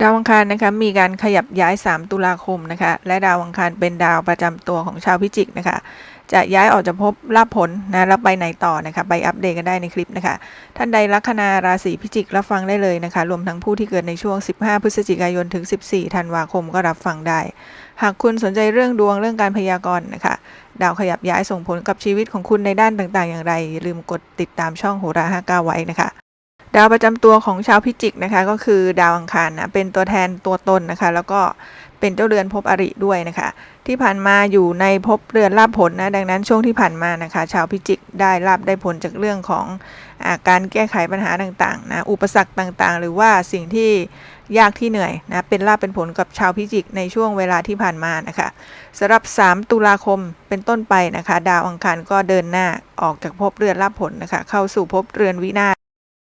ดาวอังคารนะคะมีการขยับย้าย 3 ตุลาคมนะคะและดาวอังคารเป็นดาวประจำตัวของชาวพิจิกนะคะจะย้ายออกจากภพลาภผลนะแล้วไปไหนต่อนะคะไปอัปเดตกันได้ในคลิปนะคะท่านใดลัคนาราศีพิจิกรับฟังได้เลยนะคะรวมทั้งผู้ที่เกิดในช่วง 15 พฤศจิกายนถึง 14 ธันวาคมก็รับฟังได้ หากคุณสนใจเรื่องดวงเรื่องการพยากรณ์นะคะดาวขยับย้ายส่งผลกับชีวิตของคุณในด้านต่างๆ อย่างไรอย่าลืมกดติดตามช่องโหรา59ไว้นะคะ ดาวประจำตัวของชาวพิจิกนะคะก็คือดาวอังคารนะเป็นตัวแทนตัวตนนะคะ แล้วก็เป็นเจ้าเรือนภพอริด้วยนะคะ ที่ผ่านมาอยู่ในภพเรือนลาภผลนะดังนั้นช่วงที่ผ่านมานะคะ ชาวพิจิกได้ลาบได้ผลจากเรื่องของอาการแก้ไขปัญหาต่างๆนะอุปสรรคต่างๆ หรือว่าสิ่งที่ยากที่เหนื่อยนะเป็นลาบเป็นผลกับชาวพิจิกในช่วงเวลาที่ผ่านมานะคะสำหรับ 3 ตุลาคมเป็นต้นไปนะคะ ดาวอังคารก็เดินหน้าออกจากภพเรือนลาภผลนะคะ เข้าสู่ภพเรือนวินาศ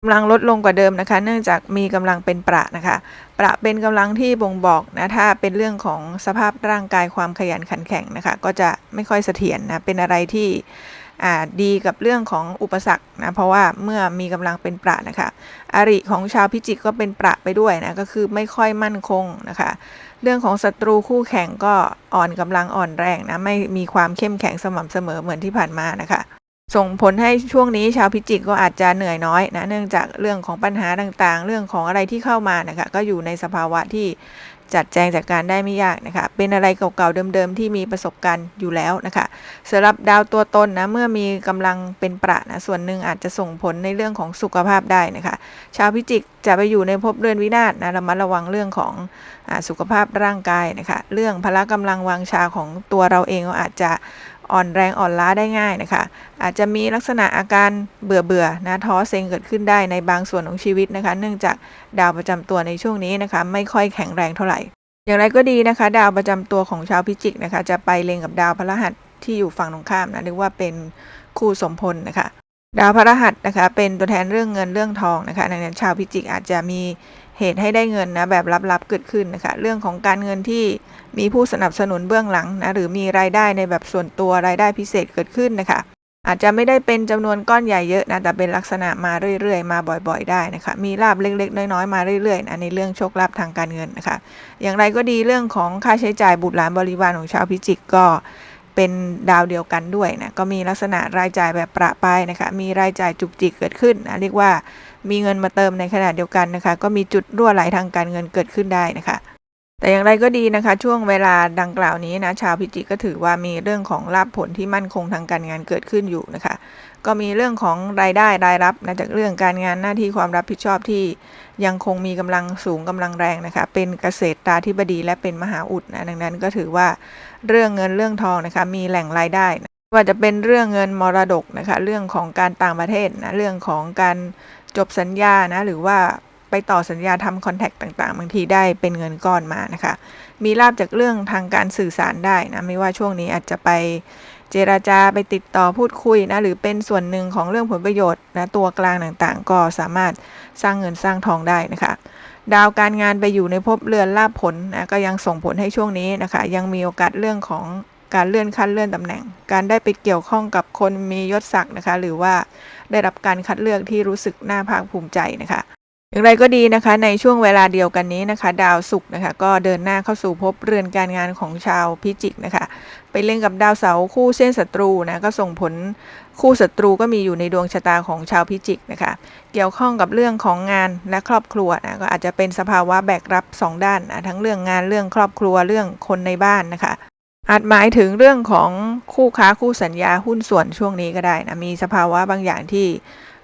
ำลังลดลงกว่าเดิมนะคะ เนื่องจากมีกำลังเป็นประนะคะ ประเป็นกำลังที่บ่งบอกนะถ้าเป็นเรื่องของสภาพร่างกายความขยันขันแข็งนะคะ ก็จะไม่ค่อยเสถียรนะเป็นอะไรที่ดีกับเรื่องของอุปสรรคนะเพราะว่าเมื่อมีกำลังเป็นประนะคะอริของชาวพิจิกก็เป็นประไปด้วยนะก็คือไม่ค่อยมั่นคงนะคะ เรื่องของศัตรูคู่แข่งก็อ่อนกำลังอ่อนแรงนะไม่มีความเข้มแข็งสม่ำเสมอเหมือนที่ผ่านมานะคะ ส่งผลให้ช่วงนี้ชาวพิจิกก็อาจจะเหนื่อยน้อยนะเนื่องจากเรื่องของปัญหาต่างๆ เรื่องของอะไรที่เข้ามานะคะก็อยู่ในสภาวะที่จัดแจงจัดการได้ไม่ยากนะคะ เป็นอะไรเก่าๆเดิมๆที่มีประสบการณ์อยู่แล้วนะคะสำหรับดาวตัวตนนะเมื่อมีกำลังเป็นประนะส่วนหนึ่งอาจจะส่งผลในเรื่องของสุขภาพได้นะคะ ชาวพิจิกจะไปอยู่ในภพเรือนวินาศนะระมัดระวังเรื่องของอสุขภาพร่างกายนะคะ เรื่องพละกำลังวังชาของตัวเราเองก็อาจจะ อ่อนแรงอ่อนล้าได้ง่ายนะคะ อาจจะมีลักษณะอาการเบื่อเบื่อนะท้อเซ็งเกิดขึ้นได้ในบางส่วนของชีวิตนะคะ เนื่องจากดาวประจำตัวในช่วงนี้นะคะ ไม่ค่อยแข็งแรงเท่าไหร่ อย่างไรก็ดีนะคะ ดาวประจำตัวของชาวพิจิกนะคะ จะไปเล็งกับดาวพระหัสที่อยู่ฝั่งตรงข้ามนะเรียกว่าเป็นคู่สมพลนะคะ ดาวพฤหัสนะคะเป็นตัวแทนเรื่องเงินเรื่องทองนะคะดังนั้นชาวพิจิกอาจจะมีเหตุให้ได้เงินนะแบบลับๆเกิดขึ้นนะคะเรื่องของการเงินที่มีผู้สนับสนุนเบื้องหลังนะหรือมีรายได้ในแบบส่วนตัวรายได้พิเศษเกิดขึ้นนะคะอาจจะไม่ได้เป็นจำนวนก้อนใหญ่เยอะนะแต่เป็นลักษณะมาเรื่อยๆ มาบ่อยๆ ได้นะคะมีลาบเล็กๆ น้อยๆ มาเรื่อยๆนะในเรื่องโชคลาภทางการเงินนะคะ อย่างไรก็ดีเรื่องของค่าใช้จ่ายบุตรหลานบริวารของชาวพิจิกก็ เป็นดาวเดียวกันด้วยนะก็มีลักษณะรายจ่ายแบบประปรายนะคะมีรายจ่ายจุกจิกเกิดขึ้นนะเรียกว่ามีเงินมาเติมในขณะเดียวกันนะคะ ก็มีจุดรั่วไหลทางการเงินเกิดขึ้นได้นะคะ แต่อย่างไรก็ดีนะคะ ช่วงเวลาดังกล่าวนี้นะชาวพิจิกก็ถือว่ามีเรื่องของลาภผลที่มั่นคงทางการงานเกิดขึ้นอยู่นะคะ ก็มีเรื่องของรายได้รายรับนะจากเรื่องการงานหน้าที่ความรับผิดชอบที่ยังคงมีกำลังสูงกำลังแรงนะคะ เป็นเกษตรตาธิบดีและเป็นมหาอุดนะดังนั้นก็ถือว่าเรื่องเงินเรื่องทองนะคะ มีแหล่งรายได้นะว่าจะเป็นเรื่องเงินมรดกนะคะ เรื่องของการต่างประเทศนะเรื่องของการจบสัญญานะหรือว่า ไปต่อสัญญาทำคอนแทคต่างๆ บางทีได้เป็นเงินก้อนมานะคะ มีลาบจากเรื่องทางการสื่อสารได้นะ ไม่ว่าช่วงนี้อาจจะไปเจราจาไปติดต่อพูดคุยนะ หรือเป็นส่วนหนึ่งของเรื่องผลประโยชน์นะตัวกลางต่างๆ ก็สามารถสร้างเงินสร้างทองได้นะคะ ดาวการงานไปอยู่ในภพเรือนลาภผลนะก็ยังส่งผลให้ช่วงนี้นะคะ ยังมีโอกาสเรื่องของการเลื่อนขั้นเลื่อนตำแหน่ง การได้ไปเกี่ยวข้องกับคนมียศศักดิ์นะคะ หรือว่าได้รับการคัดเลือกที่รู้สึกน่าภาคภูมิใจนะคะ อย่างไรก็ดีนะคะ ในช่วงเวลาเดียวกันนี้นะคะ ดาวศุกร์นะคะ ก็เดินหน้าเข้าสู่ภพเรือนการงานของชาวพิจิกนะคะ ไปเล่นกับดาวเสาร์คู่เส้นศัตรูนะก็ส่งผลคู่ศัตรูก็มีอยู่ในดวงชะตาของชาวพิจิกนะคะ เกี่ยวข้องกับเรื่องของงานและครอบครัวนะก็อาจจะเป็นสภาวะแบกรับสองด้านนะทั้งเรื่องงานเรื่องครอบครัวเรื่องคนในบ้านนะคะอาจหมายถึงเรื่องของคู่ค้าคู่สัญญาหุ้นส่วนช่วงนี้ก็ได้นะมีสภาวะบางอย่างที่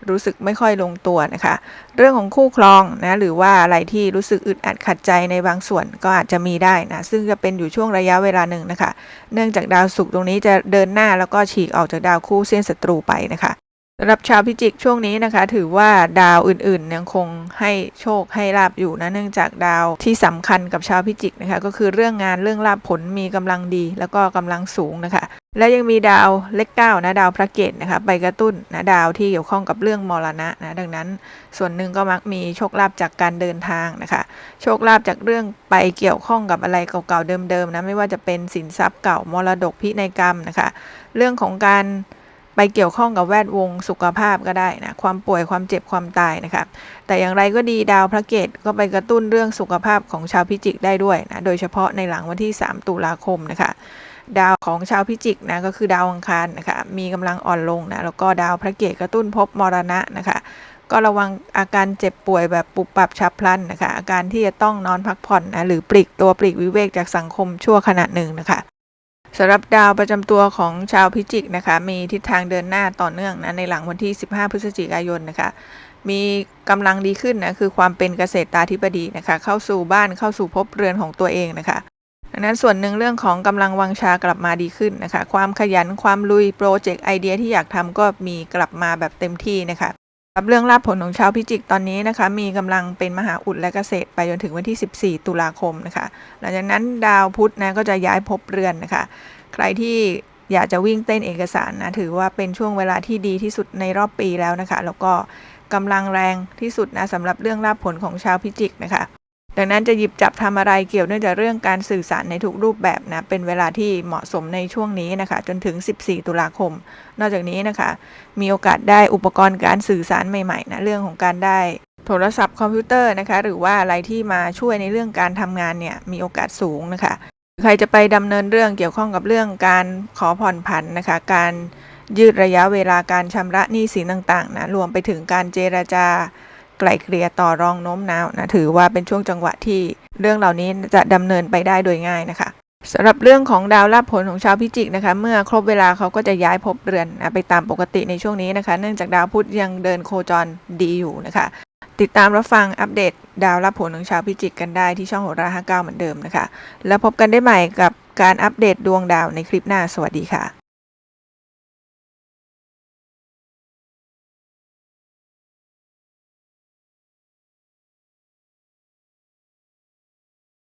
รู้สึกไม่ค่อยลงตัวนะคะ เรื่องของคู่ครองนะหรือว่าอะไรที่รู้สึกอึดอัดขัดใจในบางส่วนก็อาจจะมีได้นะซึ่งจะเป็นอยู่ช่วงระยะเวลาหนึ่งนะคะ เนื่องจากดาวศุกร์ตรงนี้จะเดินหน้าแล้วก็ฉีกออกจากดาวคู่เส้นศัตรูไปนะคะ สำหรับชาวพิจิกช่วงนี้นะคะ ถือว่าดาวอื่นๆยังคงให้โชคให้ลาบอยู่นะเนื่องจากดาวที่สำคัญกับชาวพิจิกนะคะ ก็คือเรื่องงานเรื่องลาบผลมีกำลังดี แล้วก็กำลังสูงนะคะ และยังมีดาวเลขเก้านะดาวพระเกตนะคะไปกระตุ้นนะดาวที่เกี่ยวข้องกับเรื่องมรณะนะดังนั้น ส่วนหนึ่งก็มักมีโชคลาภจากการเดินทางนะคะ โชคลาภจากเรื่องไปเกี่ยวข้องกับอะไรเก่าๆเดิมๆนะไม่ว่าจะเป็นสินทรัพย์เก่ามรดกพินัยกรรมนะคะ เรื่องของการ ไปเกี่ยวข้องกับแวดวงสุขภาพก็ได้นะความป่วยความเจ็บความตายนะคะแต่อย่างไรก็ดีดาวพระเกตก็ไปกระตุ้นเรื่องสุขภาพของชาวพิจิกได้ด้วยนะโดยเฉพาะในหลังวันที่ 3 ตุลาคมนะคะดาวของชาวพิจิกนะก็คือดาวอังคารนะคะมีกำลังอ่อนลงนะแล้วก็ดาวพระเกตกระตุ้นภพมรณะนะคะ ก็ระวังอาการเจ็บป่วยแบบปุบปับฉับพลันนะคะอาการที่จะต้องนอนพักผ่อนนะหรือปลีกตัวปลีกวิเวกจากสังคมชั่วขณะหนึ่งนะคะ สำหรับดาวประจำตัวของชาวพิจิกนะคะ มีทิศทางเดินหน้าต่อเนื่องนะในหลังวันที่ 15 พฤศจิกายนนะคะ มีกำลังดีขึ้นนะคือความเป็นเกษตรตาธิบดีนะคะ เข้าสู่บ้านเข้าสู่ภพเรือนของตัวเองนะคะดังนั้นส่วนหนึ่งเรื่องของกำลังวังชากลับมาดีขึ้นนะคะ ความขยันความลุยโปรเจกต์ไอเดียที่อยากทำก็มีกลับมาแบบเต็มที่นะคะ สำหรับเรื่องลาภผลของชาวพิจิกตอนนี้นะคะ มีกำลังเป็นมหาอุดและเกษตรไปจนถึงวันที่ 14 ตุลาคมนะคะ หลังจากนั้นดาวพุธนะก็จะย้ายภพเรือนนะคะ ใครที่อยากจะวิ่งเต้นเอกสารนะถือว่าเป็นช่วงเวลาที่ดีที่สุดในรอบปีแล้วนะคะ แล้วก็กำลังแรงที่สุดนะสำหรับเรื่องลาภผลของชาวพิจิกนะคะ ดังนั้นจะหยิบจับทำอะไรเกี่ยวเนื่องจากเรื่องการสื่อสารในทุกรูปแบบนะเป็นเวลาที่เหมาะสมในช่วงนี้นะคะ จนถึง 14 ตุลาคม นอกจากนี้นะคะ มีโอกาสได้อุปกรณ์การสื่อสารใหม่ๆนะเรื่องของการได้โทรศัพท์คอมพิวเตอร์นะคะ หรือว่าอะไรที่มาช่วยในเรื่องการทำงานเนี่ยมีโอกาสสูงนะคะ ใครจะไปดำเนินเรื่องเกี่ยวข้องกับเรื่องการขอผ่อนผันนะคะ การยืดระยะเวลาการชำระหนี้สินต่างๆนะรวมไปถึงการเจรจา ไกลเกลี่ยต่อรองโน้มน้าวนะถือว่าเป็นช่วงจังหวะที่เรื่องเหล่านี้จะดำเนินไปได้โดยง่ายนะคะสำหรับเรื่องของดาวรับผลของชาวพิจิกนะคะ เมื่อครบเวลาเขาก็จะย้ายภพเรือนนะไปตามปกติในช่วงนี้นะคะ เนื่องจากดาวพุธยังเดินโคจรดีอยู่นะคะ ติดตามรับฟังอัปเดตดาวรับผลของชาวพิจิกกันได้ที่ช่องโหรา59เหมือนเดิมนะคะ แล้วพบกันได้ใหม่กับการอัปเดตดวงดาวในคลิปหน้าสวัสดีค่ะ